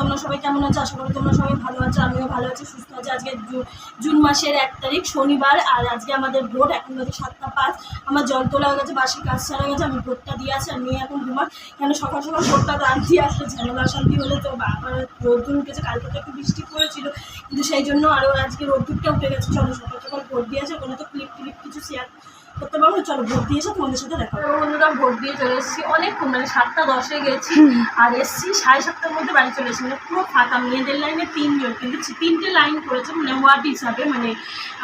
তোমরা সবাই কেমন আছো? আশা করি তোমরা সবাই ভালো আছো, আমিও ভালো আছি, সুস্থ আছি। আজকে জুন মাসের এক তারিখ, শনিবার, আর আজকে আমাদের ভোট এখন বাজে সাতটা পাঁচ। আমার জল তোলা হয়ে গেছে, বাসি কাজ ছাড়া গেছে, আমি ভোটটা দিয়ে আসি আর মেয়ে এখন ঘুমার কেন সকাল সকাল ভোটটা দান দিয়ে আসলে ঝামেলা অশান্তি হলে তো আবার রোদ্দুর উঠেছে, কালকে তো একটু বৃষ্টি পড়েছিল। কিন্তু সেই জন্য আরও আজকে রোদ্দুরটা উঠে গেছে, চলো সকাল সকাল ভোট দিয়ে আসে, ওখানে তো ক্লিপ ক্লিপ কিছু শেয়ার করতে পারব চলো ভোট দিয়ে এসে তোমাদের সাথে দেখা বন্ধুরা ভোট দিয়ে চলে এসেছি। অনেকক্ষণ মানে সাতটা দশে গেছি। আর এসছি সাড়ে সাতটার মধ্যে বাড়ি চলে এসেছি। মানে পুরো ফাঁকা মেয়েদের লাইনে তিনজন। কিন্তু তিনটে লাইন করেছে মানে ওয়ার্ড হিসাবে মানে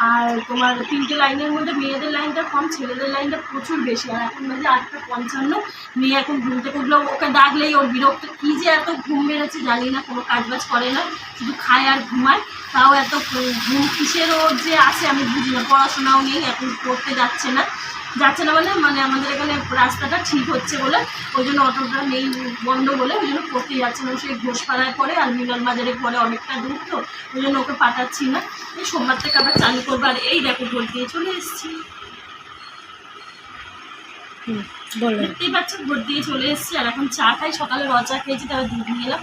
আর তোমার তিনটে লাইনের মধ্যে মেয়েদের লাইনটা কম ছেলেদের লাইনটা প্রচুর বেশি। আর এখন বাজে আটটা পঞ্চান্ন। মেয়ে এখন ঘুম থেকে উঠল। ওকে ডাকলেই ওর বিরক্ত। কী যে এত ঘুম মেরেছে জানি না কোনো কাজবাজ করে না। শুধু খায় আর ঘুমায়। তাও এত ঘুম কিসের ওর যে আছে আমি বুঝি না পড়াশোনাও নেই এখন পড়তে যাচ্ছে না। যাচ্ছে না বলে মানে আমাদের এখানে রাস্তাটা ঠিক হচ্ছে বলে, ওই জন্য অটোটা নেই বন্ধ বলে, ওই জন্য পড়তে যাচ্ছে না। সেই ঘোষপাড়ায় পরে আর মিলন বাজারে পরে অনেকটা দূর তো, ওই জন্য ওকে পাঠাচ্ছি না। এই সোমবার থেকে আবার চালু করব, আর এই দেখো ভোট দিয়ে চলে এসছি। বলো দেখতেই পাচ্ছ ভোট দিয়ে চলে এসেছি। আর এখন চা খাই, সকালে চা খেয়েছি, তারপর দুধ নিয়ে এলাম।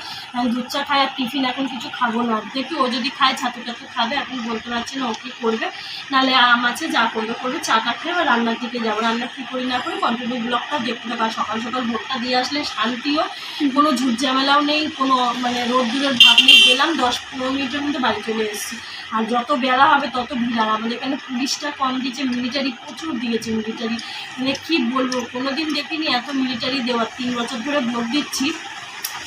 দুধ চা খাই আর টিফিন এখন কিছু খাব না। দেখি ও যদি খায়, ছাতু টাতু খাবে, এখন বলতে পারছি না ও কী করবে। নাহলে আম আছে, যা করবে করবে চাটা খেয়ে আবার রান্নার দিকে যাব। রান্না কী করি না করি কন্টিনিউ ব্লগটা দেখতে থাকা। সকাল সকাল ভোটটা দিয়ে আসলে শান্তিও। কোনো ঝুট ঝামেলাও নেই, কোনো মানে রোদ্দুরের ভাব নেই। গেলাম দশ পনেরো মিনিটের মধ্যে বাড়ি চলে এসেছি। আর যত বেলা হবে, তত ভিড় আর আমাদের এখানে পুলিশটা কম দিয়েছে মিলিটারি প্রচুর দিয়েছে মিলিটারি মানে কী বলব কোনোদিন দেখিনি এত মিলিটারি দেওয়ার তিন বছর ধরে ভোট দিচ্ছি।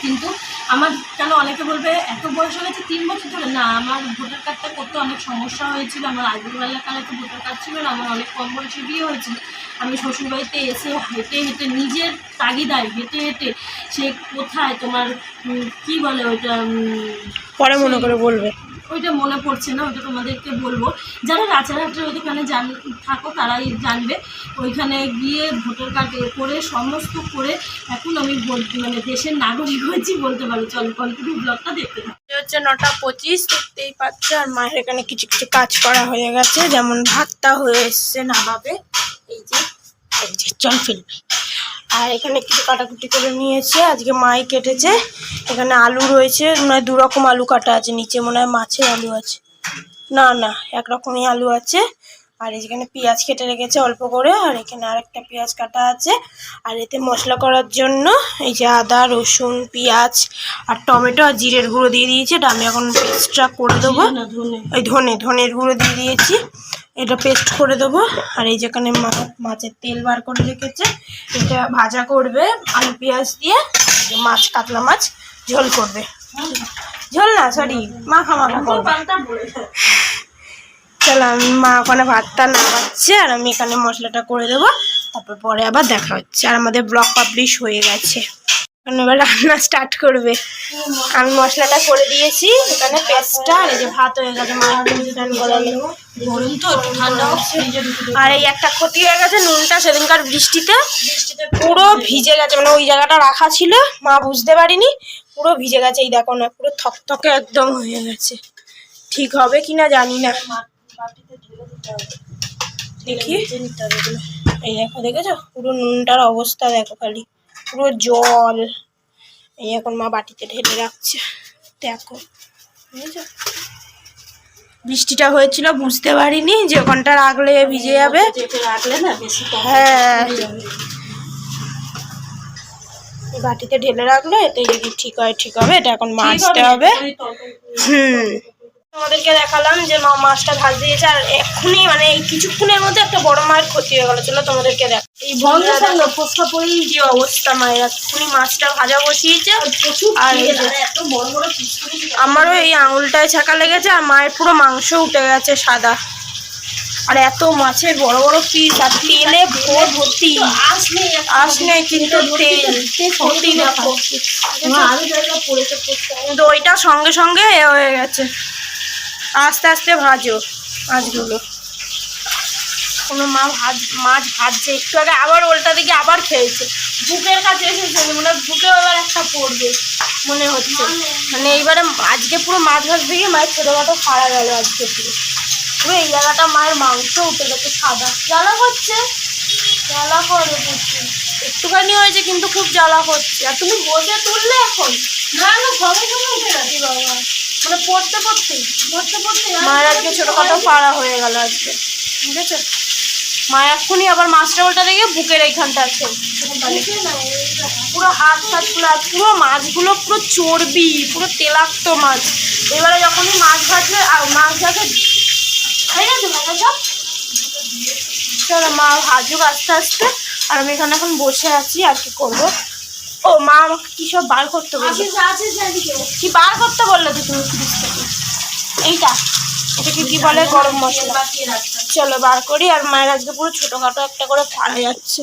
কিন্তু আমার কেন অনেকে বলবে এত বয়স হয়ে গেছে তিন বছর ধরে? না আমার ভোটার কার্ডটা করতে অনেক সমস্যা হয়েছিল। আমার আগেরবেলা কালে তো ভোটার কার্ড ছিল না আমার অনেক কম বয়সে বিয়ে হয়েছিল। আমি শ্বশুরবাড়িতে এসে হেঁটে হেঁটে নিজের তাগিদায় হেঁটে হেঁটে সে কোথায় তোমার কি বলে ওইটা পরে মনে করে বলবে। ওইটা মনে পড়ছে না ওইটা তোমাদেরকে বলব। যারা রাজারহাটের ওইখানে জান থাকো তারাই জানবে। ওইখানে গিয়ে ভোটার কার্ড করে সমস্ত করে এখন আমি মানে দেশের নাগরিক হয়েছি বলতে পারি। চল নটা পঁচিশ, দেখতেই আর মায়ের এখানে কিছু কিছু কাজ করা হয়ে গেছে, যেমন ভাতটা হয়ে এসছে নামাবে। এই যে এই যে জল ফেলবি আর এখানে কিছু কাটাকুটি করে নিয়েছে, আজকে মাই কেটেছে। এখানে আলু রয়েছে, মনে হয় দু রকম আলু কাটা আছে, নিচে মনে হয় মাছের আলু আছে। না না, একরকমই আলু আছে। আর এখানে পেঁয়াজ কেটে রেখেছে অল্প করে আর এখানে আরেকটা পেঁয়াজ কাটা আছে। আর এতে মশলা করার জন্য এই যে আদা রসুন পেঁয়াজ আর টমেটো আর জিরের গুঁড়ো দিয়ে দিয়েছি। এটা আমি এখন পেস্টটা করে দেবো। ওই ধনে। ধনের গুঁড়ো দিয়ে দিয়েছি। এটা পেস্ট করে দেবো। আর এই যেখানে মাছের তেল বার করে রেখেছে। এটা ভাজা করবে আলু পেঁয়াজ দিয়ে। মাছ কাতলা মাছ ঝোল করবে। ঝোল না। সরি মাখা মাখা করবে। চলো আমি মা ওখানে ভাতটা নামাচ্ছে আর আমি এখানে মশলাটা করে দেবো। তারপর পরে আবার দেখা হচ্ছে আর আমাদের ব্লগ পাবলিশ হয়ে গেছে। এখন এবার রান্না স্টার্ট করবে। আমি মশলাটা করে দিয়েছি এখানে পেস্টটা আর এই যে ভাত হয়ে গেছে গরম তো ঠান্ডা আর এই একটা ক্ষতি হয়ে গেছে নুনটা সেদিনকার বৃষ্টিতে। পুরো ভিজে। গেছে মানে ওই জায়গাটা রাখা ছিল মা বুঝতে পারিনি। পুরো ভিজে গেছে এই দেখো না পুরো থকথকে একদম হয়ে গেছে। ঠিক হবে কিনা জানি না। দেখি। এই দেখো দেখেছ? পুরো নুনটার অবস্থা দেখো খালি। পুরো জল। এই এখন মা বাটিতে ঢেলে রাখছে। দেখো বুঝেছ? বৃষ্টিটা হয়েছিল বুঝতে পারিনি যে ওখানটা রাখলে ভিজে যাবে। রাখলে না হ্যাঁ। বাটিতে ঢেলে রাখলে এতে যদি ঠিক হয় ঠিক হবে। এটা এখন মাছতে হবে হুম। তোমাদেরকে দেখালাম যে মা মাছটা ভাজ দিয়েছে আর এক্ষুনি মানে এই কিছুক্ষণের মধ্যে একটা বড় মায়ের ক্ষতি হয়ে গেল চলো তোমাদেরকে দেখ। এই সঙ্গে ফোসকা পড়েই কি অবস্থা মায়ের এক্ষুনি মাছটা ভাজা বসিয়েছে। আর যে- দিয়েছে। আমারও এই আঙুলটায় ছাকা লেগেছে আর মায়ের পুরো মাংস উঠে গেছে সাদা। আর এত মাছের বড় বড় পিস আর তেলে ভোর ভর্তি। আঁশ নেই কিন্তু তেল। ভর্তি দেখো। ওইটা সঙ্গে সঙ্গে এ হয়ে গেছে। আস্তে আস্তে ভাজো মাছগুলো। কোনো মা ভাজ, মাছ ভাজছে। একটু আগে আবার ওলটা দিকে আবার খেয়েছে। বুকের কাছে এসেছে মনে হয় বুকেও একটা পড়বে মনে হচ্ছে। মানে এইবারে আজকে পুরো মাছ ভাজতে গিয়ে মায়ের ছোটোখাটো খাড়া গেল আজকে পুরো। পুরো এই জায়গাটা মায়ের মাংস উঠে গেছে সাদা। জ্বালা করছে জ্বালা করে প্রচুর। একটুখানি হয়েছে কিন্তু খুব জ্বালা করছে আর তুমি বসে তুললে এখন? না না সঙ্গে সঙ্গে উঠে গেছে বাবা? মানে পড়তে পড়তে পড়তে পড়তে মায়ের আজকে ছোটখাটো পাড়া হয়ে গেল আজকে। ঠিক আছে? মা এক্ষুনি আবার মাছটা দেখে বুকের এইখানটা আছে। পুরো হাত ফাতগুলো পুরো মাছগুলো পুরো চর্বি পুরো তেলাক্ত মাছ। এবারে যখনই মাছ ভাজবে আর মাছ ভাজে হয়ে গেছে ভাজা সব? চলো মা ভাজুক আস্তে আস্তে। আর আমি এখানে এখন বসে আছি আর কি করব? ও মা আমাকে কি সব বার করতে বলল? কি বার করতে বলল তো তুমি ফ্রিজ থেকে এইটা। এটাকে কি বলে গরম মশলা? চলো বার করি আর মায়ের আজকে পুরো ছোটোখাটো একটা করে ফাড়া যাচ্ছে।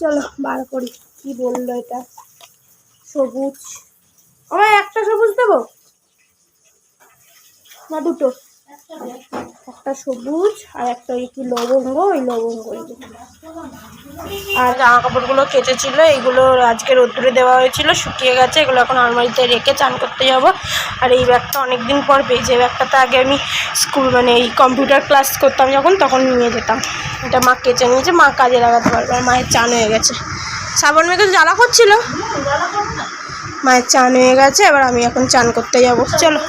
চলো বার করি কি বলল এটা? সবুজ। আমার একটা সবুজ দেবো? না দুটো। একটা সবুজ আর একটা ওই কি লবঙ্গ, ওই লবঙ্গ আর জামা কাপড়গুলো কেচেছিল, এইগুলো আজকে রোদ্দুরে দেওয়া হয়েছিল, শুকিয়ে গেছে, এগুলো এখন আলমারিতে রেখে চান করতে যাব। আর এই ব্যাগটা অনেক দিন পর পেয়েছি, এই ব্যাগটাতে আগে আমি স্কুল মানে এই কম্পিউটার ক্লাস করতাম যখন, তখন নিয়ে যেতাম। এটা মা কেচে নিয়েছে, মা কাজে লাগাতে পারবে, আর মায়ের চান হয়ে গেছে। শ্রাবণ মেঘে জ্বালা করছিল? মায়ের চান হয়ে গেছে, এবার আমি এখন চান করতে যাব। চলো।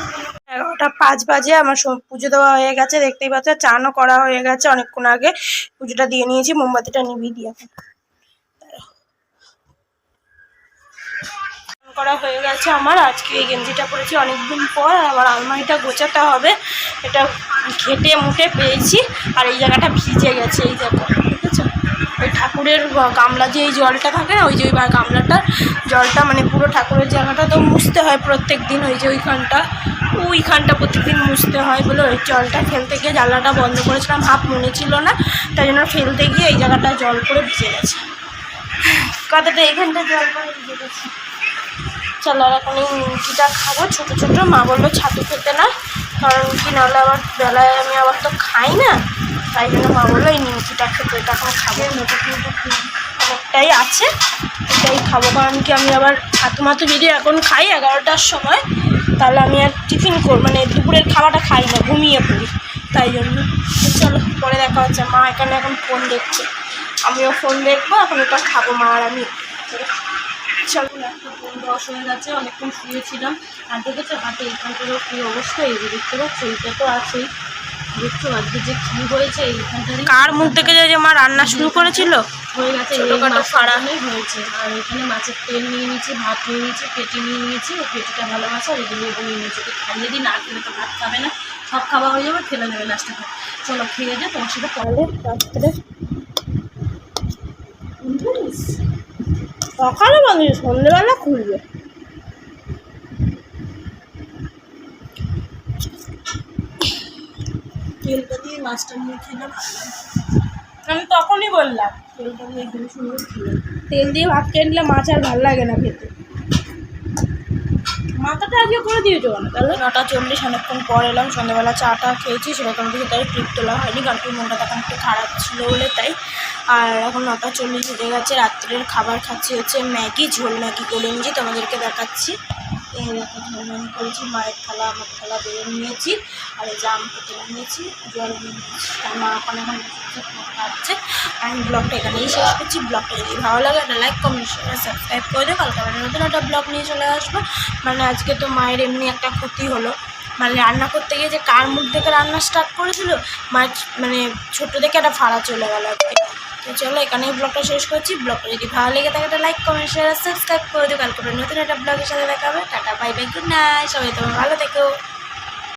পাঁচ বাজে, আমার পুজো দেওয়া হয়ে গেছে, দেখতেই পাচ্ছ, চানও করা হয়ে গেছে, অনেকক্ষণ আগে পুজোটা দিয়ে নিয়েছি, মোমবাতিটা নিবি দিয়ে করা হয়ে গেছে আমার, আজকে এই গেঞ্জিটা পরেছি অনেকদিন পর, আমার আলমারিটা গোছাতে হবে, এটা ঘেটে মুটে পেয়েছি, আর এই জায়গাটা ভিজে গেছে, এই জায়গা ঠিক আছে ওই ঠাকুরের গামলা যে এই জলটা থাকে না, ওই যে ওই গামলাটার জলটা মানে পুরো ঠাকুরের জায়গাটা তো মুছতে হয় প্রত্যেক দিন, ওই যে ওইখানটা। ওইখানটা প্রত্যেকদিন মুছতে হয় বলে ওই জলটা ফেলতে গিয়ে জানলাটা বন্ধ করেছিলাম হাফ মনে ছিল না তাই জন্য ফেলতে গিয়ে এই জায়গাটা জল করে ভিজে গেছে। কথাটা এইখানটা জল করে ভিজে গেছে। চলো আর এখন এই নিমকিটা খাব ছোটো ছোটো মা বলল ছাতু খেতে না কারণ কি নাহলে আবার বেলায় আমি আবার তো খাই না তাই জন্য মা বলল এই নিমকিটা খেতে এটা এখন খাব। অনেকটাই আছে এটাই খাব কারণ কি আমি আবার ছাতু মাতু যদি এখন খাই এগারোটার সময় তাহলে আমি আর টিফিন কর মানে দুপুরের খাওয়াটা খাই না ঘুমিয়ে পড়ি। তাই জন্য। চলো পরে দেখা হচ্ছে। মা এখানে এখন ফোন দেখছে। আমিও ফোন দেখব এখন ওটা খাব মা আর আমি। চলো। একটা হয়ে গেছে অনেকক্ষণ শুয়েছিলাম। আর দেখেছ হাতে এইখানটারও কী অবস্থা? এই যে দেখতে পাচ্ছ এইটা তো আছেই। দেখছ আজকে যে কী হয়েছে কার মুখ থেকে যে যে মা রান্না শুরু করেছিল? হয়ে গেছে এই ছোটোখাটো মাছ ফাড়া। হয়েছে। আর এখানে মাছের তেল নিয়ে নিয়েছি ভাত নিয়ে নিয়েছি পেটি নিয়ে নিয়েছি ও পেটিটা ভালোবাসে আর এগুলো নিয়ে নিয়েছি। খাইয়ে দিই না খেলে তো ভাত খাবে না। সব খাওয়া হয়ে যাবে ফেলে দেবে লাস্টে চলো খেয়ে দিয়ে তোমার সাথে পরে রাত্রে সকালে বাঁধি সন্ধ্যেবেলা খুলবে। তেলটা দিয়ে মাছটা নিয়ে খেলে ভালো আমি তখনই বললাম। তেলটা সুন্দর তেল দিয়ে ভাত খেয়ে নিলে মাছ আর ভালো লাগে না খেতে। মাথাটা আজকে করে দিয়েছ কেন তাহলে। নটা চল্লিশ অনেকক্ষণ পর এলাম সন্ধ্যাবেলা চাটা খেয়েছি সেরকম দিকে তাই ট্রিপ তোলা হয়নি কারণ কি মনটা তখন একটু খারাপ ছিল বলে তাই। আর এখন নটা চল্লিশ বেজে গেছে রাত্রের খাবার খাচ্ছি হচ্ছে ম্যাগি ঝোল ম্যাগি করে নিয়েছি তোমাদেরকে দেখাচ্ছি। এই দেখো ঝোল ম্যাগি করেছি, মায়ের থালা, আমার থালা বেড়ে নিয়েছি, আর এই জাম কেটে নিয়েছি, জল মা ওখানে এখন আর আমি ব্লগটা এখানেই শেষ করছি। ব্লগটা যদি ভালো লাগে, একটা লাইক কমেন্ট শেয়ার সাবস্ক্রাইব করে দিও। কালকে আবার নতুন একটা ব্লগ নিয়ে চলে আসব। মানে আজকে তো মায়ের এমনি একটা ক্ষতি হলো। মানে রান্না করতে গিয়ে যে কার মুখ থেকে রান্না স্টার্ট করেছিল, মায়ের মানে ছোটো থেকে একটা ফাড়া চলে গেল আজকে। তো চলো এখানেই ব্লগটা শেষ করছি। ব্লগটা যদি ভালো লেগে থাকে একটা লাইক কমেন্ট শেয়ার সাবস্ক্রাইব করে দিও। কালকে নতুন একটা ব্লগের সাথে দেখা হবে। Tata bye bye good night সবাই তোমার ভালো থেকো।